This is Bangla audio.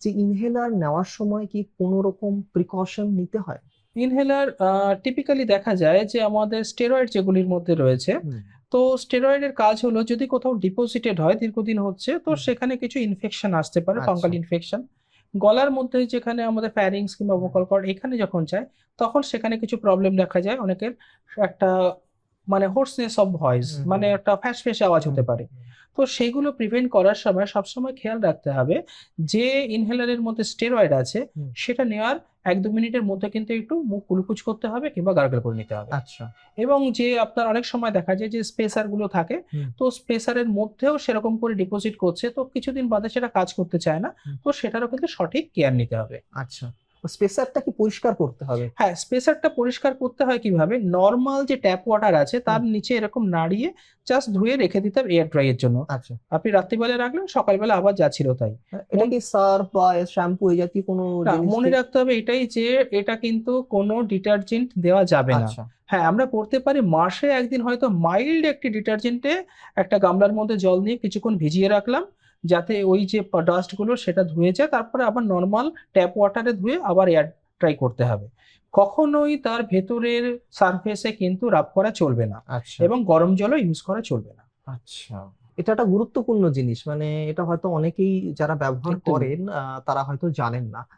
যে ইনহেলার নেওয়ার সময় কি কোনো রকম প্রিকশন নিতে হয়? ইনহেলার টিপিক্যালি দেখা যায় যে আমাদের স্টেরয়েড যেগুলির মধ্যে রয়েছে তো স্টেরয়েডের কাজ হলো যদি কোথাও ডিপোজিটেড হয় দীর্ঘদিন হচ্ছে তো সেখানে কিছু ইনফেকশন আসতে পারে আচ্ছা। ফাঙ্গাল ইনফেকশন গলার মধ্যে যেখানে আমাদের ফ্যারিংস কিংবা ভোকাল কর্ড এখানে যখন যায় তখন সেখানে কিছু প্রবলেম দেখা যায়। অনেকের একটা মানে হোর্সনেস অফ ভয়েস মানে একটা ফ্যাস ফ্যাস আওয়াজ হতে পারে। তো সেগুলো প্রিভেন্ট করার সময় সবসময় খেয়াল রাখতে হবে যে ইনহেলারের মধ্যে স্টেরয়েড আছে সেটা নেওয়ার এক দু মিনিটের মধ্যে কিন্তু একটু মুখ কুলকুচ করতে হবে কিংবা গার্গল করে নিতে হবে। আচ্ছা। এবং যে আপনার অনেক সময় দেখা যায় যে স্পেসারগুলো থাকে তো স্পেসারের মধ্যেও সেরকম করে ডিপোজিট করছে তো কিছুদিন বাদে সেটা কাজ করতে চায় না তো সেটারও কিন্তু সঠিক কেয়ার নিতে হবে। আচ্ছা। স্পেসারটা কি পরিষ্কার করতে হবে? হ্যাঁ স্পেসারটা পরিষ্কার করতে হয় কীভাবে? নর্মাল যে ট্যাপ ওয়াটার আছে তার নিচে এরকম নাড়িয়ে জাস্ট ধুয়ে রেখে দিতে হবে এয়ার ড্রাইয়ের জন্য। আচ্ছা। আপনি রাত্রিবেলা রাখলেন সকালবেলা আবার যা ছিল তাই এটা কি সার্ফ বা শ্যাম্পু এই জাতীয় কোনো মনে রাখতে হবে এটাই যে এটা কিন্তু কোনো ডিটারজেন্ট দেওয়া যাবে না। আচ্ছা। হ্যাঁ আমরা করতে পারি। মাসে একদিন হয়তো মাইল্ড একটি ডিটারজেন্টে একটা গামলার মধ্যে জল নিয়ে কিছুক্ষণ ভিজিয়ে রাখলাম। যাতে ওই যে ডাস্টগুলো সেটা ধুয়ে যায় তারপরে আবার নর্মাল ট্যাপ ওয়াটারে ধুয়ে আবার এয়ার ট্রাই করতে হবে। কখনোই তার ভেতরের সারফেসে কিন্তু রাব করা চলবে না আচ্ছা। এবং গরম জলও ইউজ করা চলবে না। আচ্ছা। এটা একটা গুরুত্বপূর্ণ জিনিস। মানে এটা হয়তো অনেকেই যারা ব্যবহার। করেন আহ, তারা হয়তো জানেন না।